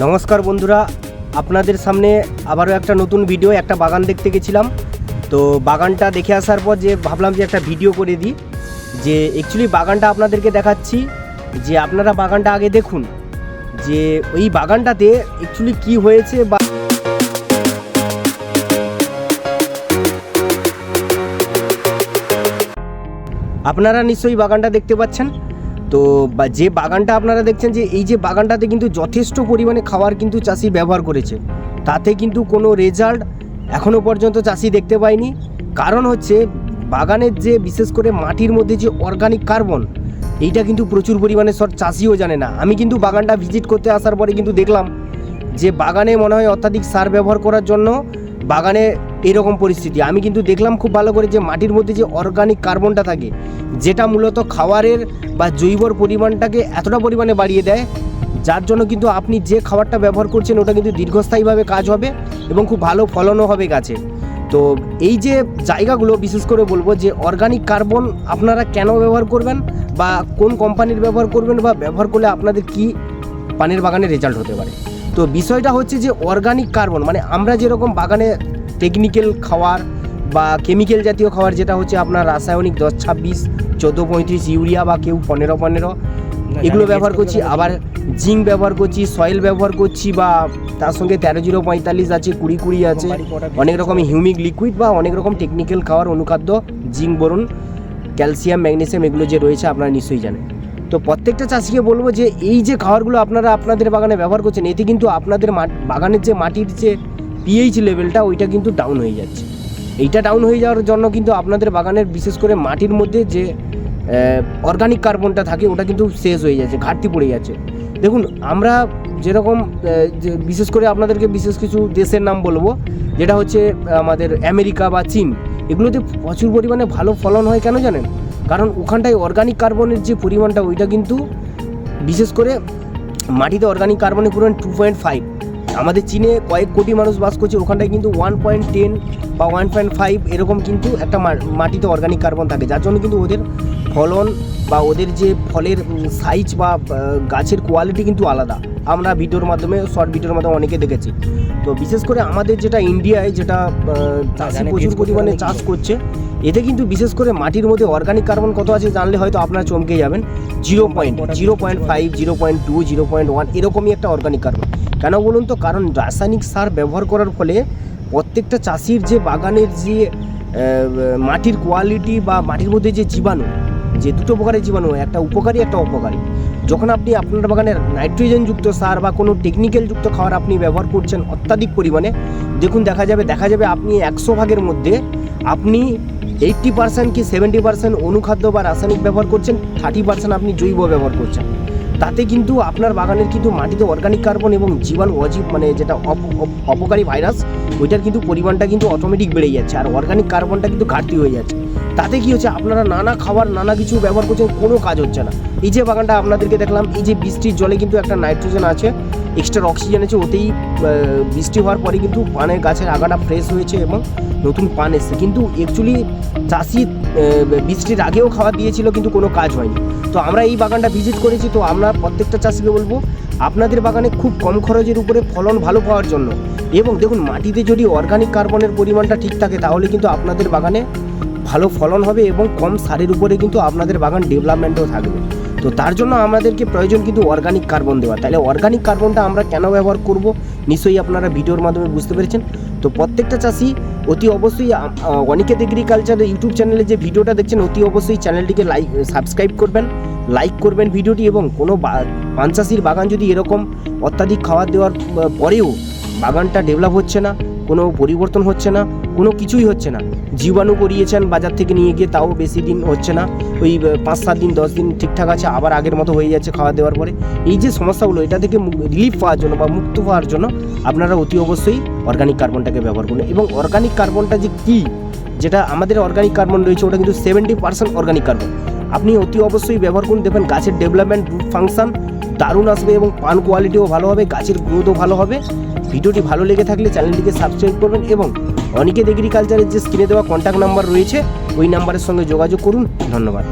নমস্কার বন্ধুরা, আপনাদের সামনে আবারও একটা নতুন ভিডিও একটা বাগান দেখতে গেছিলাম। তো বাগানটা দেখে আসার পর যে ভাবলাম যে একটা ভিডিও করে দিই, যে অ্যাকচুয়ালি বাগানটা আপনাদেরকে দেখাচ্ছি, যে আপনারা বাগানটা আগে দেখুন, যে ওই বাগানটাতে অ্যাকচুয়ালি কি হয়েছে বা আপনারা নিশ্চয়ই বাগানটা দেখতে পাচ্ছেন। তো যে বাগানটা আপনারা দেখছেন যে এই যে বাগানটাতে কিন্তু যথেষ্ট পরিমাণে খাবার কিন্তু চাষি ব্যবহার করেছে। তাতে কিন্তু কোনো রেজাল্ট এখনও পর্যন্ত চাষি দেখতে পায়নি। কারণ হচ্ছে বাগানের যে বিশেষ করে মাটির মধ্যে যে অর্গানিক কার্বন এইটা কিন্তু প্রচুর পরিমাণে সব চাষিও জানে না। আমি কিন্তু বাগানটা ভিজিট করতে আসার পরে কিন্তু দেখলাম যে বাগানে মনে হয় অত্যাধিক সার ব্যবহার করার জন্য বাগানে এরকম পরিস্থিতি। আমি কিন্তু দেখলাম খুব ভালো করে যে মাটির মধ্যে যে অর্গানিক কার্বনটা থাকে, যেটা মূলত খাবারের বা জৈবর পরিমাণটাকে এতটা পরিমাণে বাড়িয়ে দেয়, যার জন্য কিন্তু আপনি যে খাবারটা ব্যবহার করছেন, ওটা কিন্তু দীর্ঘস্থায়ীভাবে কাজ হবে এবং খুব ভালো ফলনও হবে গাছে। তো এই যে জায়গাগুলো, বিশেষ করে বলব যে অর্গানিক কার্বন আপনারা কেন ব্যবহার করবেন বা কোন কোম্পানির ব্যবহার করবেন বা ব্যবহার করলে আপনাদের কি পানের বাগানে রেজাল্ট হতে পারে? তো বিষয়টা হচ্ছে যে অর্গানিক কার্বন মানে আমরা যেরকম বাগানে টেকনিক্যাল খাবার বা কেমিক্যাল জাতীয় খাবার যেটা হচ্ছে আপনার রাসায়নিক দশ ছাব্বিশ চোদ্দ পঁয়ত্রিশ ইউরিয়া বা কেউ পনেরো পনেরো এগুলো ব্যবহার করছি। আবার জিঙ্ক ব্যবহার করছি সয়েল ব্যবহার করছি বা তার সঙ্গে তেরো জিরো পঁয়তাল্লিশ আছে কুড়ি কুড়ি আছে। অনেক রকম হিউমিক লিকুইড বা অনেক রকম টেকনিক্যাল খাওয়ার অনুখাদ্য জিঙ্ক বরুন ক্যালসিয়াম ম্যাগনেসিয়াম এগুলো যে রয়েছে আপনারা নিশ্চয়ই জানেন। তো প্রত্যেকটা চাষিকে বলব যে এই যে খাবারগুলো আপনারা আপনাদের বাগানে ব্যবহার করছেন এতে কিন্তু আপনাদের মা- বাগানের যে মাটির যে পিএইচ লেভেলটা ওইটা কিন্তু ডাউন হয়ে যাচ্ছে। এইটা ডাউন হয়ে যাওয়ার জন্য কিন্তু আপনাদের বাগানের বিশেষ করে মাটির মধ্যে যে অর্গানিক কার্বনটা থাকে ওটা কিন্তু শেষ হয়ে যাচ্ছে, ঘাটতি পড়ে যাচ্ছে। দেখুন, আমরা যেরকম বিশেষ করে আপনাদেরকে বিশেষ কিছু দেশের নাম বলব, যেটা হচ্ছে আমাদের আমেরিকা বা চীন, এগুলোতে প্রচুর পরিমাণে ভালো ফলন হয় কেন জানেন? কারণ ওখানটায় অর্গানিক কার্বনের যে পরিমাণটা, ওইটা কিন্তু বিশেষ করে মাটিতে অর্গানিক কার্বনের পরিমাণ টু পয়েন্ট ফাইভ আমাদের চীনে কয়েক কোটি মানুষ বাস করছে ওখানটায় কিন্তু ওয়ান পয়েন্ট টেন বা ওয়ান পয়েন্ট ফাইভ এরকম কিন্তু একটা মাটিতে অর্গানিক কার্বন থাকে। যার জন্য কিন্তু ওদের ফলন বা ওদের যে ফলের সাইজ বা গাছের কোয়ালিটি কিন্তু আলাদা। আমরা ভিডিওর মাধ্যমে শর্ট ভিডিওর মাধ্যমে অনেকে দেখেছি। তো বিশেষ করে আমাদের যেটা ইন্ডিয়ায় যেটা চাষি প্রচুর পরিমাণে চাষ করছে এতে কিন্তু বিশেষ করে মাটির মধ্যে অর্গানিক কার্বন কত আছে জানলে হয়তো আপনারা চমকে যাবেন। Zero point zero point five zero point two zero point one এরকমই একটা অর্গানিক কার্বন কেন বলুন তো? কারণ রাসায়নিক সার ব্যবহার করার ফলে প্রত্যেকটা চাষির যে বাগানের যে মাটির কোয়ালিটি বা মাটির মধ্যে যে জীবাণু, যে দুটো প্রকারের জীবাণু, একটা উপকারী, একটা অপকারী। যখন আপনি আপনার বাগানের নাইট্রোজেনযুক্ত সার বা কোনো টেকনিক্যাল যুক্ত খাবার আপনি ব্যবহার করছেন অত্যাধিক পরিমাণে, দেখুন দেখা যাবে দেখা যাবে আপনি একশো ভাগের মধ্যে আপনি এইট্টি পার্সেন্ট কি সেভেন্টি পার্সেন্ট অনুখাদ্য বা রাসায়নিক ব্যবহার করছেন থার্টি পার্সেন্ট আপনি জৈব ব্যবহার করছেন। তাতে কিন্তু আপনার বাগানের কিন্তু মাটিতে অর্গানিক কার্বন এবং জীবাণু অজীব মানে যেটা অপ- অপ- অপকারী ভাইরাস ওইটার কিন্তু পরিমাণটা কিন্তু অটোমেটিক বেড়ে যাচ্ছে আর অর্গানিক কার্বনটা কিন্তু ঘাটতি হয়ে যাচ্ছে। তাতে কি হচ্ছে, আপনারা নানা খাবার, নানা কিছু ব্যবহার করছেন, কোনো কাজ হচ্ছে না। এই যে বাগানটা আপনাদেরকে দেখলাম, এই যে বৃষ্টির জলে কিন্তু একটা নাইট্রোজেন আছে এক্সট্রা অক্সিজেন আছে ওতেই বৃষ্টি হওয়ার পরে কিন্তু পানের গাছের আগাটা ফ্রেশ হয়েছে এবং নতুন পান এসছে। কিন্তু অ্যাকচুয়ালি চাষি বৃষ্টির আগেও খাওয়া দিয়েছিল কিন্তু কোনো কাজ হয়নি। তো আমরা এই বাগানটা ভিজিট করেছি, তো আমরা প্রত্যেকটা চাষিকে বলব, আপনাদের বাগানে খুব কম খরচের উপরে ফলন ভালো পাওয়ার জন্য। এবং দেখুন, মাটিতে যদি অর্গানিক কার্বনের পরিমাণটা ঠিক থাকে, তাহলে কিন্তু আপনাদের বাগানে ভালো ফলন হবে এবং কম সারের উপরে কিন্তু আপনাদের বাগান ডেভেলপমেন্টও থাকবে। তো তার জন্য আমাদেরকে প্রয়োজন কিন্তু অর্গানিক কার্বন দেওয়া। তাহলে অর্গানিক কার্বনটা আমরা কেন ব্যবহার করব? নিশ্চয়ই আপনারা ভিডিওর মাধ্যমে বুঝতে পেরেছেন। তো প্রত্যেকটা চাষি অতি অবশ্যই অনিকেত এগ্রিকালচার ইউটিউব চ্যানেলে যে ভিডিওটা দেখছেন, অতি অবশ্যই চ্যানেলটিকে লাইক সাবস্ক্রাইব করবেন লাইক করবেন ভিডিওটি এবং কোনো পান চাষির বাগান যদি এরকম অত্যাধিক খাবার দেওয়ার পরেও বাগানটা ডেভেলপ হচ্ছে না কোনো পরিবর্তন হচ্ছে না, কোনো কিছুই হচ্ছে না। জীবাণু করিয়েছেন বাজার থেকে নিয়ে গিয়ে, তাও বেশি দিন হচ্ছে না। ওই পাঁচ সাত দিন, দশ দিন ঠিকঠাক আছে, আবার আগের মতো হয়ে যাচ্ছে খাওয়া দেওয়ার পরে। এই যে সমস্যাগুলো, এটা থেকে রিলিফ পাওয়ার জন্য বা মুক্ত পাওয়ার জন্য আপনারা অতি অবশ্যই অর্গানিক কার্বনটাকে ব্যবহার করুন। এবং অর্গানিক কার্বনটা যে কী, যেটা আমাদের অর্গানিক কার্বন রয়েছে, ওটা কিন্তু সেভেন্টি পার্সেন্ট অর্গানিক কার্বন আপনি অতি অবশ্যই ব্যবহার করুন। দেখবেন গাছের ডেভেলপমেন্ট ফাংশন দারুণ আসবে এবং পান কোয়ালিটিও ভালো হবে, গাছের গ্রোথও ভালো হবে। ভিডিওটি ভালো লেগে থাকলে চ্যানেলটিকে সাবস্ক্রাইব করবেন এবং অনিকেত এগ্রিকালচারের যে স্ক্রিনে দেওয়া কন্ট্যাক্ট নাম্বার রয়েছে, ওই নাম্বারের সঙ্গে যোগাযোগ করুন। ধন্যবাদ।